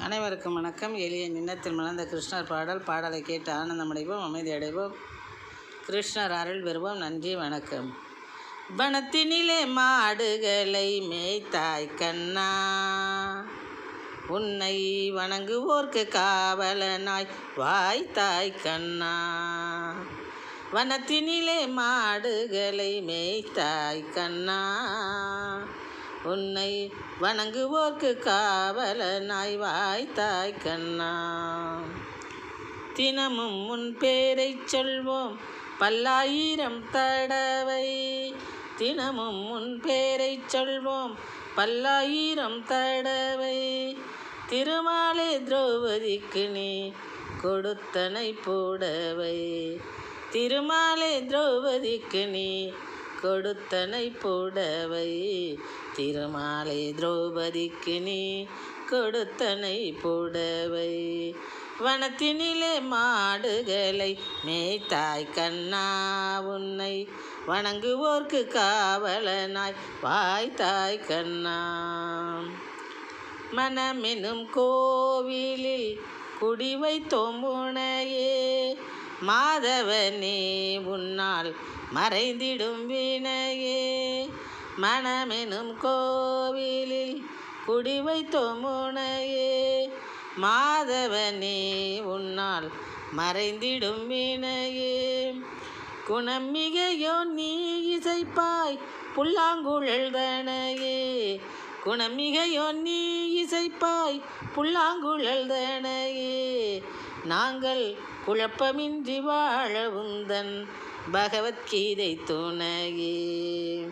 அனைவருக்கும் வணக்கம். எளிய நின்னத்தில் மலர்ந்த கிருஷ்ணர் பாடல் பாடலை கேட்டு ஆனந்தமடைவோம் அமைதி அடைவோம் கிருஷ்ணர் அருள் பெறுவோம். நன்றி வணக்கம். வனத்தினிலே மாடுகளை மேய்த்தாய் கண்ணா. உன்னை வணங்குவோர்க்கு காவலனாய் வாய்த்தாய் கண்ணா. வனத்தினிலே மாடுகளை மேய்த்தாய் கண்ணா. உன்னை வணங்குவோர்க்கு காவலனாய் வாய்த்தாய் கண்ணா. தினமும் உன் பேரை சொல்வோம் பல்லாயிரம் தடவை. தினமும் உன் பேரை சொல்வோம் பல்லாயிரம் தடவை. திருமாலே திரௌபதிக்கு நீ கொடுத்தனை புடவை. திருமாலே திரௌபதிக்கு நீ கொடுத்தனை புடவை. திருமாலை திரௌபதிக்கு நீ கொடுத்தனை புடவை. வனத்தினிலே மாடுகளை மேய்த்தாய் கண்ணா உன்னை. வணங்குவோர்க்கு காவலனாய் வாய்த்தாய் கண்ணா. மனமெனும் கோவிலில் குடி வைத்தோம் உனையே. மாதவனே உன்னால் மறைந்திடும் வினையே. மனமெனும் கோவிலில் குடி வைத்தோம் மாதவனே உன்னால் மறைந்திடும் வினையே. குணமிகையோ நீ இசைப்பாய் புல்லாங்குழல் குணமிகையோ நீ இசைப்பாய் புல்லாங்குழல் தனையே. நாங்கள் குழப்பமின்றி வாழ உந்தன் பகவத்கீதை துணையே.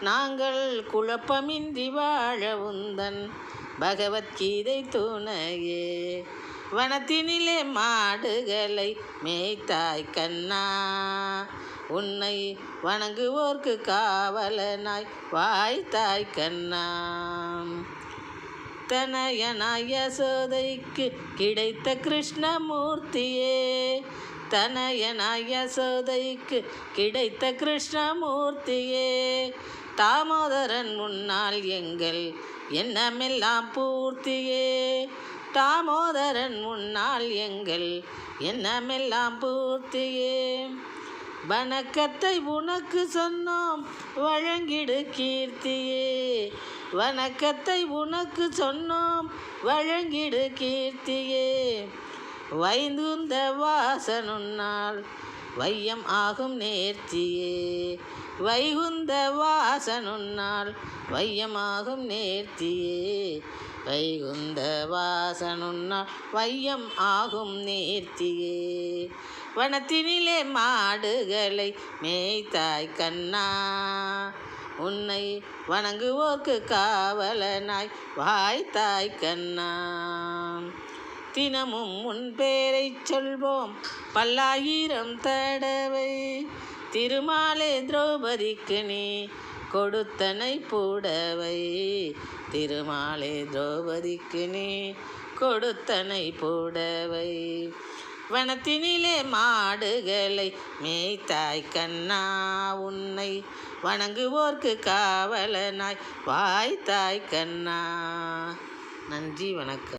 நாங்கள் குழப்பமின்றி வாழ உந்தன் பகவத்கீதை துணையே. வனத்தினிலே மாடுகளை மேய்த்தாய் கண்ணா. உன்னை வணங்குவோர்க்கு காவலனாய் வாய்த்தாய் கண்ணா. தனயனாய சோதைக்கு கிடைத்த கிருஷ்ணமூர்த்தியே. தனயனாய சோதைக்கு கிடைத்த கிருஷ்ணமூர்த்தியே. தாமோதரன் முன்னால் எங்கள் எண்ணமெல்லாம் பூர்த்தியே. தாமோதரன் முன்னால் எங்கள் எண்ணமெல்லாம் பூர்த்தியே. வணக்கத்தை உனக்கு சொன்னோம் வழங்கிடு கீர்த்தியே. வணக்கத்தை உனக்கு சொன்னோம் வழங்கிடு கீர்த்தியே. வைந்துந்த வாசனுன்னால் வையம் ஆகும் நேர்த்தியே. வைகுந்த வாசனுன்னால் வையமாகும் நேர்த்தியே. வைகுந்த வாசனுன்னால் வையம் ஆகும் நேர்த்தியே. வனத்தினிலே மாடுகளை மேய்த்தாய் கண்ணா. உன்னை வணங்குவோர்க்கு காவலனாய் வாய்த்தாய் கண்ணா. தினமும் உன் பேரை சொல்வோம். பல்லாயிரம் தடவை. திருமாலே திரௌபதிக்கு நீ கொடுத்தனை புடவை. திருமாலே திரௌபதிக்கு நீ கொடுத்தனை புடவை. வனத்தினிலே மாடுகளை மேய்த்தாய் கண்ணா உன்னை. வணங்குவோர்க்கு காவலனாய் வாய்த்தாய் கண்ணா. நன்றி வணக்கம்.